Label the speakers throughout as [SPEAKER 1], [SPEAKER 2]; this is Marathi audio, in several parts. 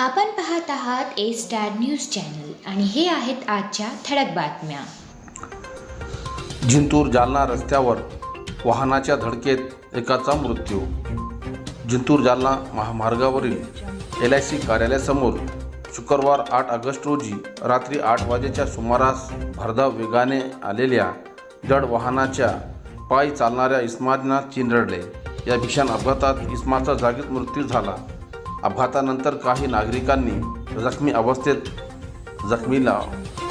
[SPEAKER 1] आपण पाहत आहात ए स्टार न्यूज चॅनल आणि हे आहेत आजच्या ठळक बातम्या.
[SPEAKER 2] जिंतूर जालना रस्त्यावर वाहनाच्या धडकेत एकाचा मृत्यू. जिंतूर जालना महामार्गावरील एल आय सी कार्यालयासमोर शुक्रवार आठ ऑगस्ट रोजी रात्री आठ वाजेच्या सुमारास भरधाव वेगाने आलेल्या जड वाहनाच्या पायी चालणाऱ्या इस्माना चिंधडले या भीषण अपघातात इस्माचा जागीच मृत्यू झाला. अपघातानंतर काही नागरिकांनी जखमी अवस्थेत जखमीला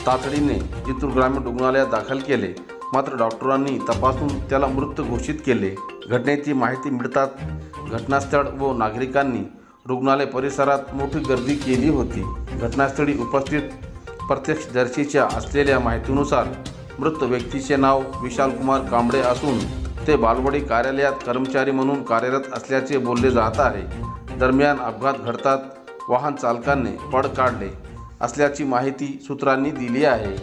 [SPEAKER 2] तातडीने जिंतूर ग्रामीण रुग्णालयात दाखल केले. मात्र डॉक्टरांनी तपासून त्याला मृत घोषित केले. घटनेची माहिती मिळताच घटनास्थळ व नागरिकांनी रुग्णालय परिसरात मोठी गर्दी केली होती. घटनास्थळी उपस्थित प्रत्यक्षदर्शीच्या असलेल्या माहितीनुसार मृत व्यक्तीचे नाव विशालकुमार कांबळे असून ते बालवडी कार्यालयात कर्मचारी म्हणून कार्यरत असल्याचे बोलले जात आहे. दरम्यान अपघात घडतात वाहन चालकाने पड काढले असल्याची माहिती सूत्रांनी दिली आहे.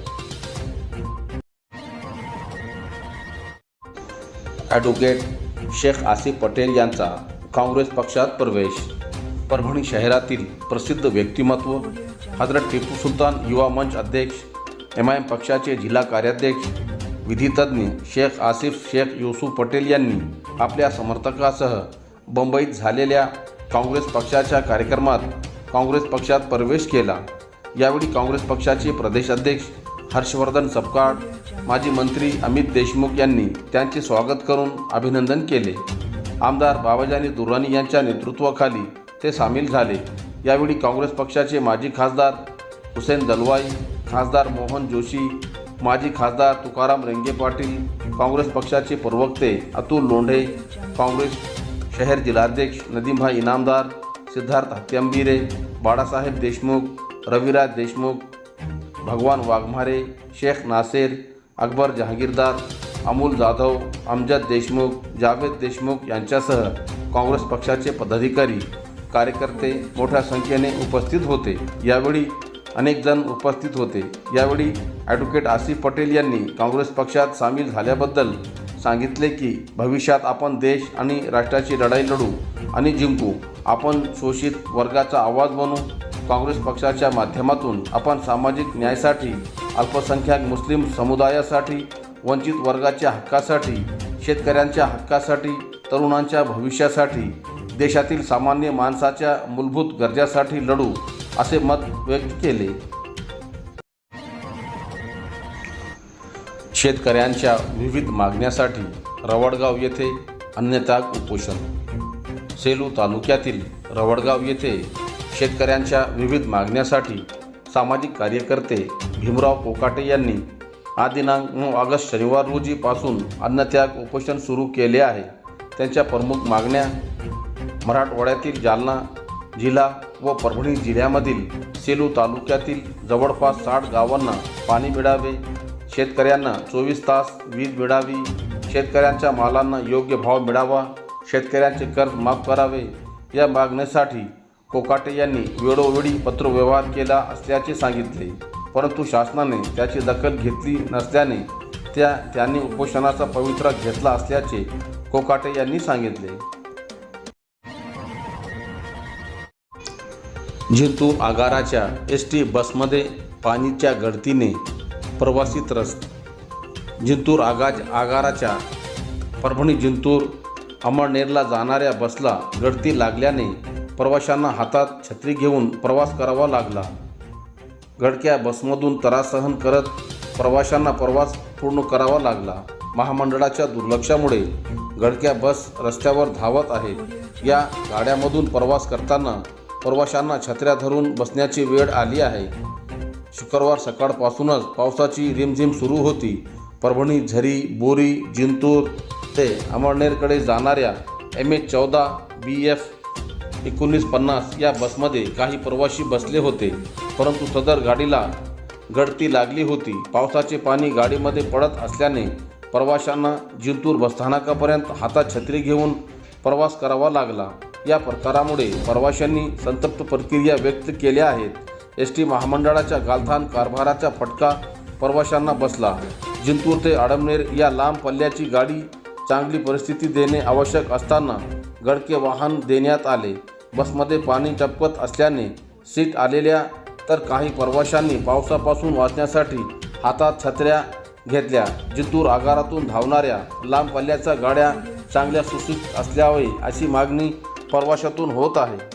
[SPEAKER 2] ॲडव्होकेट शेख आसिफ पटेल यांचा काँग्रेस पक्षात प्रवेश. परभणी शहरातील प्रसिद्ध व्यक्तिमत्व हजरत टिपू सुलतान युवा मंच अध्यक्ष एम आय एम पक्षाचे जिल्हा कार्याध्यक्ष विधितज्ञ शेख आसिफ शेख युसुफ पटेल यांनी आपल्या समर्थकासह मुंबईत झालेल्या काँग्रेस पक्षाच्या कार्यक्रमात काँग्रेस पक्षात प्रवेश केला. यावेळी काँग्रेस पक्षाचे प्रदेशाध्यक्ष हर्षवर्धन सपकाळ माजी मंत्री अमित देशमुख यांनी त्यांचे स्वागत करून अभिनंदन केले. आमदार बाबाजानी दुर्राणी यांच्या नेतृत्वाखाली ते सामील झाले. यावेळी काँग्रेस पक्षाचे माजी खासदार हुसेन दलवाई खासदार मोहन जोशी माजी खासदार तुकाराम रेंगे पाटील काँग्रेस पक्षाचे प्रवक्ते अतुल लोंढे काँग्रेस शहर जिल्हाध्यक्ष नदीमभाई इनामदार सिद्धार्थ हत्यांबिरे बाळासाहेब देशमुख रविराज देशमुख भगवान वाघमारे शेख नासेर अकबर जहागीरदार अमोल जाधव अमजद देशमुख जावेद देशमुख यांच्यासह काँग्रेस पक्षाचे पदाधिकारी कार्यकर्ते मोठ्या संख्येने उपस्थित होते. यावेळी अनेक जण उपस्थित होते. यावेळी ॲडव्होकेट आसिफ पटेल यांनी काँग्रेस पक्षात सामील झाल्याबद्दल सांगितले की भविष्यात आपण देश आणि राष्ट्राची लढाई लढू आणि जिंकू. आपण शोषित वर्गाचा आवाज बनू. काँग्रेस पक्षाच्या माध्यमातून आपण सामाजिक न्यायासाठी अल्पसंख्याक मुस्लिम समुदायासाठी वंचित वर्गाच्या हक्कासाठी शेतकऱ्यांच्या हक्कासाठी तरुणांच्या भविष्यासाठी देशातील सामान्य माणसाच्या मूलभूत गरजासाठी लढू असे मत व्यक्त केले. शेतकऱ्यांच्या विविध मागण्यासाठी रवडगाव येथे अन्नत्याग उपोषण. सेलू तालुक्यातील रवडगाव येथे शेतकऱ्यांच्या विविध मागण्यासाठी सामाजिक कार्यकर्ते भीमराव कोकाटे यांनी आदिनांक दिनांक नऊ ऑगस्ट शनिवार रोजीपासून अन्नत्याग उपोषण सुरू केले आहे. त्यांच्या प्रमुख मागण्या मराठवाड्यातील जालना जिल्हा व परभणी जिल्ह्यामधील सेलू तालुक्यातील जवळपास साठ गावांना पाणी मिळावे शेतकऱ्यांना चोवीस तास वीज मिळावी शेतकऱ्यांच्या मालांना योग्य भाव मिळावा शेतकऱ्यांचे कर्ज माफ करावे या मागणीसाठी कोकाटे यांनी वेळोवेळी पत्रव्यवहार केला असल्याचे सांगितले. परंतु शासनाने त्याची दखल घेतली नसल्याने त्या त्यांनी उपोषणाचा पवित्रा घेतला असल्याचे कोकाटे यांनी सांगितले. जिंतूर आगाराच्या एस टी बसमध्ये पाणीच्या गळतीने प्रवासी त्रस्त जिंतूर आगाज आगाराच्या परभणी जिंतूर अमळनेरला जाणाऱ्या बसला गळती लागल्याने प्रवाशांना हातात छत्री घेऊन प्रवास करावा लागला. गडक्या बसमधून त्रास सहन करत प्रवाशांना प्रवास पूर्ण करावा लागला. महामंडळाच्या दुर्लक्षामुळे गडक्या बस रस्त्यावर धावत आहेत या गाड्यामधून प्रवास करताना प्रवाशांना छत्र्या धरून बसण्याची वेळ आली आहे. शुक्रवार सकाळपासूनच पावसाची रिमझिम सुरू होती. परभणी झरी बोरी जिंतूर ते अमळनेरकडे जाणाऱ्या एम एच चौदा बी एफ एकोणीस पन्नास या बसमध्ये काही प्रवासी बसले होते. परंतु सदर गाडीला गळती लागली होती. पावसाचे पाणी गाडीमध्ये पडत असल्याने प्रवाशांना जिंतूर बसस्थानकापर्यंत हातात छत्री घेऊन प्रवास करावा लागला. या प्रकारामुळे प्रवाशांनी संतप्त प्रतिक्रिया व्यक्त केल्या आहेत. एस टी महामंडळाच्या गालथान कारभाराचा फटका प्रवाशांना बसला. जिंतूर ते आडमनेर या लांब पल्ल्याची गाडी चांगली परिस्थिती देणे आवश्यक असताना गडके वाहन देण्यात आले. बसमध्ये पाणी टपकत असल्याने सीट आलेल्या तर काही प्रवाशांनी पावसापासून वाचण्यासाठी हातात छत्र्या घेतल्या. जिंतूर आगारातून धावणाऱ्या लांब पल्ल्याच्या गाड्या चांगल्या सुशिक्षित असल्यावे अशी मागणी प्रवाशातून होत आहे.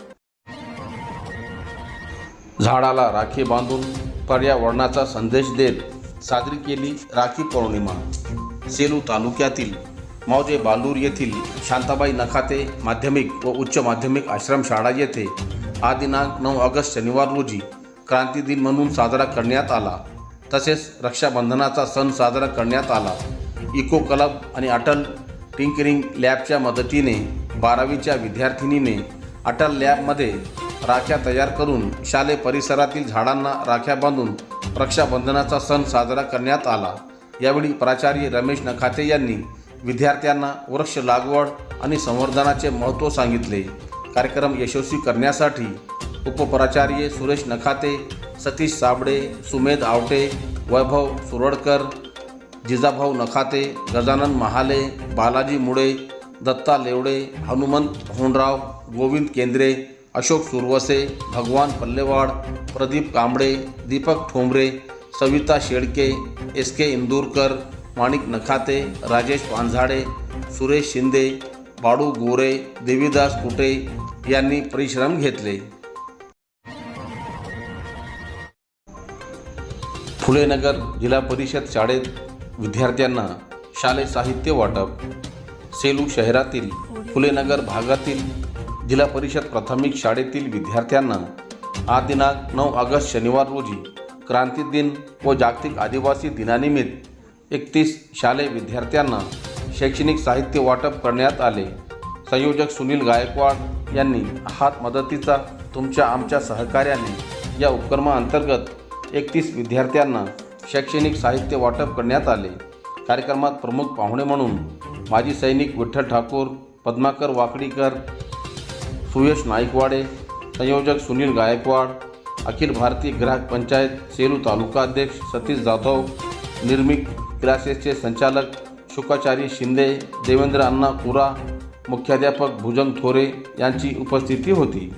[SPEAKER 2] झाडाला राखी बांधून पर्यावरणाचा संदेश देत साजरी केली राखी पौर्णिमा. सेलू तालुक्यातील मौजे बालूर येथील शांताबाई नखाते माध्यमिक व उच्च माध्यमिक आश्रमशाळा येथे हा दिनांक नऊ ऑगस्ट शनिवार रोजी क्रांती दिन म्हणून साजरा करण्यात आला. तसेच रक्षाबंधनाचा सण साजरा करण्यात आला. इको क्लब आणि अटल टिंकरिंग लॅबच्या मदतीने बारावीच्या विद्यार्थिनीने अटल लॅबमध्ये राख्या तयार करून शालेय परिसरातील झाडांना राख्या बांधून रक्षाबंधनाचा सण साजरा करण्यात आला. यावेळी प्राचार्य रमेश नखाते यांनी विद्यार्थ्यांना वृक्ष लागवड आणि संवर्धनाचे महत्त्व सांगितले. कार्यक्रम यशस्वी करण्यासाठी उपप्राचार्य सुरेश नखाते सतीश साबडे सुमेध आवटे वैभव सुरडकर जिजाभाऊ नखाते गजानन महाले बालाजी मुळे दत्ता लेवडे हनुमंत होणराव गोविंद केंद्रे अशोक सुरवसे भगवान पल्लेवाड प्रदीप कांबळे दीपक ठोंबरे सविता शेळके एस के इंदूरकर माणिक नखाते राजेश पांझाडे सुरेश शिंदे बाडू गोरे देवीदास कुटे यांनी परिश्रम घेतले. फुलेनगर जिल्हा परिषद शाळेत विद्यार्थ्यांना शालेय साहित्य वाटप. सेलू शहरातील फुलेनगर भागातील जिल्हा परिषद प्राथमिक शाळेतील विद्यार्थ्यांना आज दिनांक नऊ ऑगस्ट शनिवार रोजी क्रांती दिन व जागतिक आदिवासी दिनानिमित्त एकतीस शालेय विद्यार्थ्यांना शैक्षणिक साहित्य वाटप करण्यात आले. संयोजक सुनील गायकवाड यांनी हात मदतीचा तुमच्या आमच्या सहकार्याने या उपक्रमाअंतर्गत एकतीस विद्यार्थ्यांना शैक्षणिक साहित्य वाटप करण्यात आले. कार्यक्रमात प्रमुख पाहुणे म्हणून माजी सैनिक विठ्ठल ठाकूर पद्माकर वाकडीकर सुयश नाईकवाडे संयोजक सुनील गायकवाड अखिल भारतीय ग्राहक पंचायत सेलू तालुका अध्यक्ष सतीश जाधव निर्मिक क्लासेसचे संचालक शुकाचारी शिंदे देवेंद्र अण्णा कुरा मुख्याध्यापक भुजंग थोरे यांची उपस्थिती होती.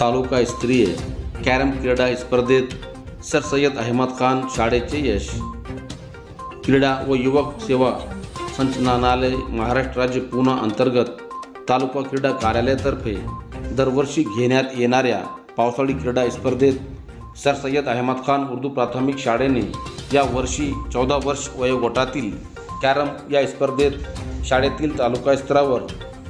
[SPEAKER 2] तालुका स्त्रीय कॅरम क्रीडा स्पर्धेत सर सय्यद अहमद खान शाळेचे यश. क्रीडा व युवक सेवा संचालनालय महाराष्ट्र राज्य पुणा अंतर्गत तालुका क्रीडा कार्यालयातर्फे दरवर्षी घेण्यात येणाऱ्या पावसाळी क्रीडा स्पर्धेत सर सय्यद अहमद खान उर्दू प्राथमिक शाळेने या वर्षी चौदा वर्ष वयोगटातील कॅरम या स्पर्धेत शाळेतील तालुका स्तरावर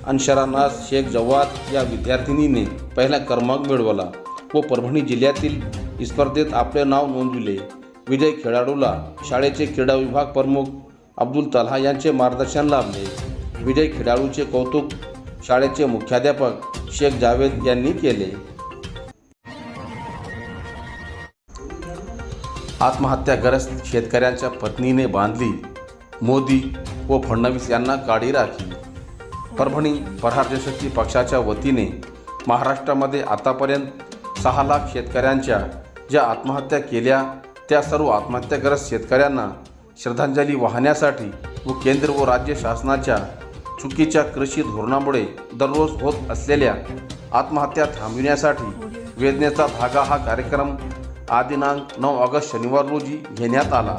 [SPEAKER 2] अनशरा शेख जवाद या विद्यार्थिनीने पहिला क्रमांक मिळवला व परभणी जिल्ह्यातील स्पर्धेत आपले नाव नोंदविले. विजय खेळाडूला शाळेचे क्रीडा विभाग प्रमुख अब्दुल तल्हा यांचे मार्गदर्शन लाभले. विजय खेळाडूचे कौतुक शाळेचे मुख्याध्यापक शेख जावेद यांनी केले. आत्महत्याग्रस्त शेतकऱ्यांच्या पत्नीने बांधली. मोदी व फडणवीस यांना काढी राखी. परभणी प्रहार जनशक्ती पक्षाच्या वतीने महाराष्ट्रामध्ये आतापर्यंत सहा लाख शेतकऱ्यांच्या ज्या आत्महत्या केल्या त्या सर्व आत्महत्याग्रस्त शेतकऱ्यांना श्रद्धांजली वाहण्यासाठी व केंद्र व राज्य शासनाच्या चुकीच्या कृषी धोरणामुळे दररोज होत असलेल्या आत्महत्या थांबविण्यासाठी वेदनेचा धागा हा कार्यक्रम आदिनांक नऊ ऑगस्ट शनिवार रोजी घेण्यात आला.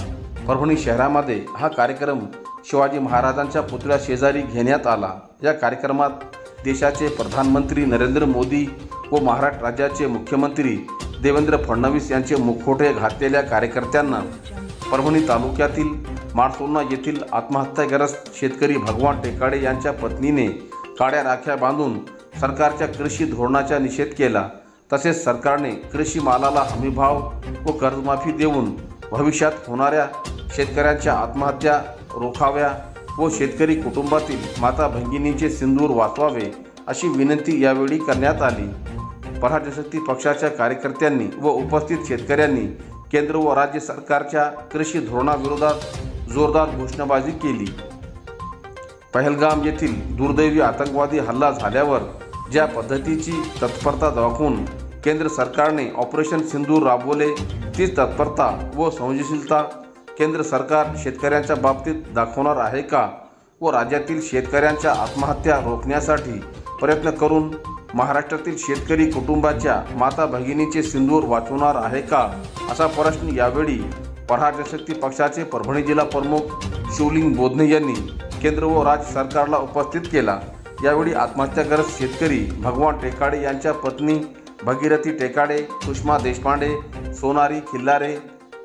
[SPEAKER 2] परभणी शहरामध्ये हा कार्यक्रम शिवाजी महाराजांच्या पुतळ्या शेजारी घेण्यात आला. या कार्यक्रमात देशाचे प्रधानमंत्री नरेंद्र मोदी व महाराष्ट्र राज्याचे मुख्यमंत्री देवेंद्र फडणवीस यांचे मुखोटे घातलेल्या कार्यकर्त्यांना परभणी तालुक्यातील माडसोलना येथील आत्महत्याग्रस्त शेतकरी भगवान टेकाडे यांच्या पत्नीने काड्या राख्या बांधून सरकारच्या कृषी धोरणाचा निषेध केला. तसेच सरकारने कृषी मालाला हमीभाव व कर्जमाफी देऊन भविष्यात होणाऱ्या शेतकऱ्यांच्या आत्महत्या रोखाव्या व शेतकरी कुटुंबातील माता भगिनींचे सिंदूर वाचवावे अशी विनंती यावेळी करण्यात आली. पराजशक्ती पक्षाच्या कार्यकर्त्यांनी व उपस्थित शेतकऱ्यांनी केंद्र व राज्य सरकारच्या कृषी धोरणाविरोधात जोरदार घोषणाबाजी केली. पहलगाम येथील दुर्दैवी आतंकवादी हल्ला झाल्यावर ज्या पद्धतीची तत्परता दाखवून केंद्र सरकारने ऑपरेशन सिंदूर राबवले तीच तत्परता व संवेदनशीलता केंद्र सरकार शेतकऱ्यांच्या बाबतीत दाखवणार आहे का व राज्यातील शेतकऱ्यांच्या आत्महत्या रोखण्यासाठी प्रयत्न करून महाराष्ट्रातील शेतकरी कुटुंबाच्या माता भगिनीचे सिंदूर वाचवणार आहे का? असा प्रश्न यावेळी प्रहार जनशक्ती पक्षाचे परभणी जिल्हा प्रमुख शिवलिंग बोधने यांनी केंद्र व राज्य सरकारला उपस्थित केला. यावेळी आत्महत्याग्रस्त शेतकरी भगवान टेकाडे यांच्या पत्नी भगीरथी टेकाडे सुषमा देशपांडे सोनारी खिल्लारे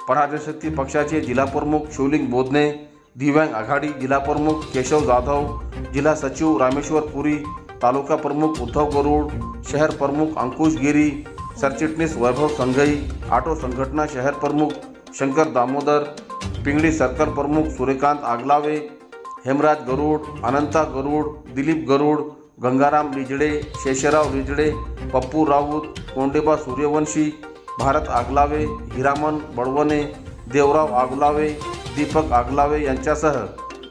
[SPEAKER 2] प्रहार पक्षाचे जिल्हाप्रमुख शिवलिंग बोधने दिव्यांग आघाडी जिल्हाप्रमुख केशव जाधव जिल्हा सचिव रामेश्वर पुरी तालुका प्रमुख उद्धव गरुड शहर प्रमुख अंकुश गिरी सरचिटणीस वैभव संघई ऑटो संघटना शहर प्रमुख शंकर दामोदर पिंगळी सर्कल प्रमुख सूर्यकांत आगलावे हेमराज गरुड अनंता गरुड दिलीप गरुड गंगाराम रिजडे शेषराव रिजडे पप्पू राऊत कोंडेबा सूर्यवंशी भारत आगलावे हिरामन बडवणे देवराव आगलावे दीपक आगलावे यांच्यासह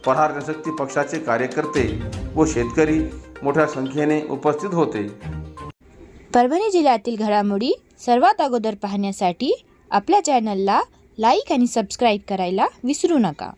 [SPEAKER 2] प्रहार जनशक्ती पक्षाचे कार्यकर्ते व शेतकरी मोठ्या संख्येने उपस्थित होते.
[SPEAKER 3] परभणी जिल्ह्यातील घडामोडी सर्वात अगोदर पाहण्यासाठी आपल्या चॅनलला लाईक आणि सबस्क्राईब करायला विसरू नका.